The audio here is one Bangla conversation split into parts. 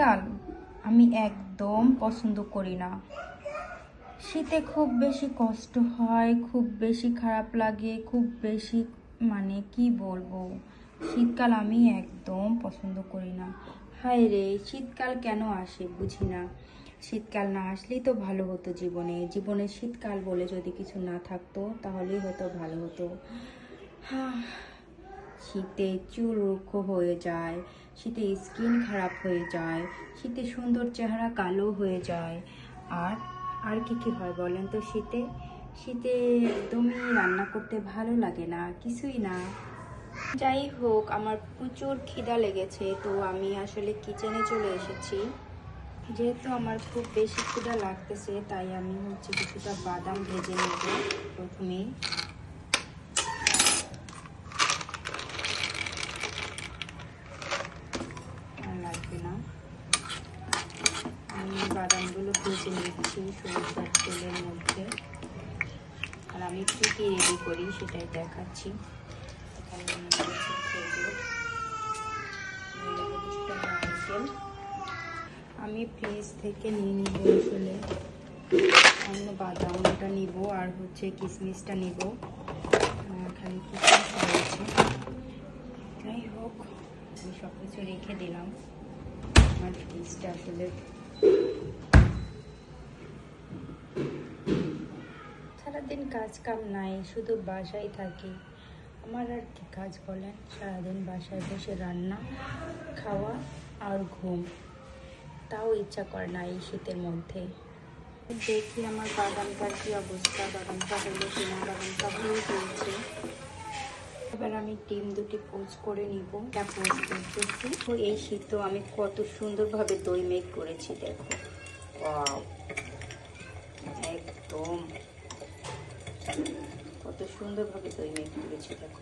শীতকাল আমি একদম পছন্দ করি না। শীতে খুব বেশি কষ্ট হয়, খুব বেশি খারাপ লাগে, খুব বেশি মানে কি বলব? শীতকাল আমি একদম পছন্দ করি না। হায় রে, শীতকাল কেন আসে বুঝি না। শীতকাল না আসলেই তো ভালো হতো জীবনে। জীবনে শীতকাল বলে যদি কিছু না থাকতো, তাহলেই হয়তো ভালো হতো। হ্যাঁ শীতে চুল রুক্ষ হয়ে যায়, শীতে স্কিন খারাপ হয়ে যায়, শীতে সুন্দর চেহারা কালো হয়ে যায়। আর আর কি কি হয় বলেন তো শীতে? শীতে একদমই রান্না করতে ভালো লাগে না, কিছুই না। যাই হোক, আমার প্রচুর খিদা লেগেছে, তো আমি আসলে কিচেনে চলে এসেছি। যেহেতু আমার খুব বেশি খিদা লাগতেছে, তাই আমি হচ্ছে কিছুটা বাদাম ভেজে নেব প্রথমেই আর লাগবে না আমি ভেজে নিচ্ছি সরিষার তেলের মধ্যে। আর আমি কী কী রেডি করি সেটাই দেখাচ্ছি। আমি ফ্রিজ থেকে নিয়ে নিব আসলে। অন্য বাদামটা নিব আর হচ্ছে কিশমিশটা নিব। এখানে কিশমিশ রয়েছে। যাই হোক, আমি সব কিছু রেখে দিলাম। আমার ফ্রিজটা আসলে সারাদিন কাজ কাম নাই, শুধু বাসায় থাকি। আমার আর কি কাজ বলেন? সারাদিন বাসায় বসে রান্না, খাওয়া আর ঘুম। তাও ইচ্ছা করে না এই শীতের মধ্যে। দেখি আমার বাগানটার কি অবস্থা। বাগানটা হলো কিনা, বাগানটা হয়ে গিয়েছে এবার আমি ডিম দুটি পোচ করে নিব। এটা পোচ করতেছি। তো এই শীত আমি কত সুন্দরভাবে দই মেক করেছি, দেখো। একদম। সুন্দরভাবে দই মেক করেছি দেখো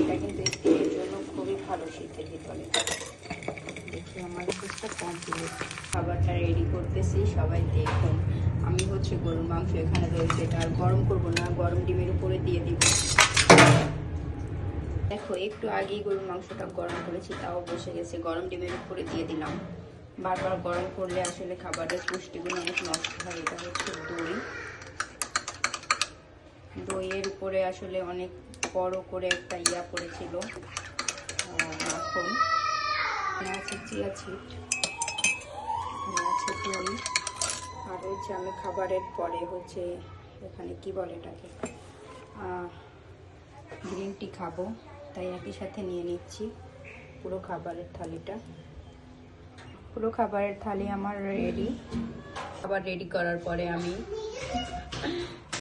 এটা কিন্তু স্কিনের জন্য খুবই ভালো শীতের ভিতরে। দেখি আমার কাজটা কমপ্লিট খাবারটা রেডি করতেছি সবাই দেখুন। আমি হচ্ছে গরুর মাংস এখানে রয়েছে, এটা আর গরম করব না, গরম ডিমের উপরে দিয়ে দিব। দেখো, একটু আগেই গরুর মাংসটা গরম করেছি, তাও বসে গেছে, গরম ডিমের উপরে দিয়ে দিলাম। বারবার গরম করলে আসলে খাবারের পুষ্টিগুলো অনেক নষ্ট হয়, এটা হচ্ছে দই। দইয়ের উপরে আসলে অনেক বড় করে একটা ইয়া মাখন। এখানে আছে চিয়া ছিট। আছে দই। আর হচ্ছে আমি খাবারের পরে হচ্ছে এখানে কি বলে এটাকে? গ্রিন টি খাব, তাই একই সাথে নিয়ে নিচ্ছি পুরো খাবারের থালিটা। পুরো খাবারের থালি আমার রেডি খাবার রেডি করার পরে আমি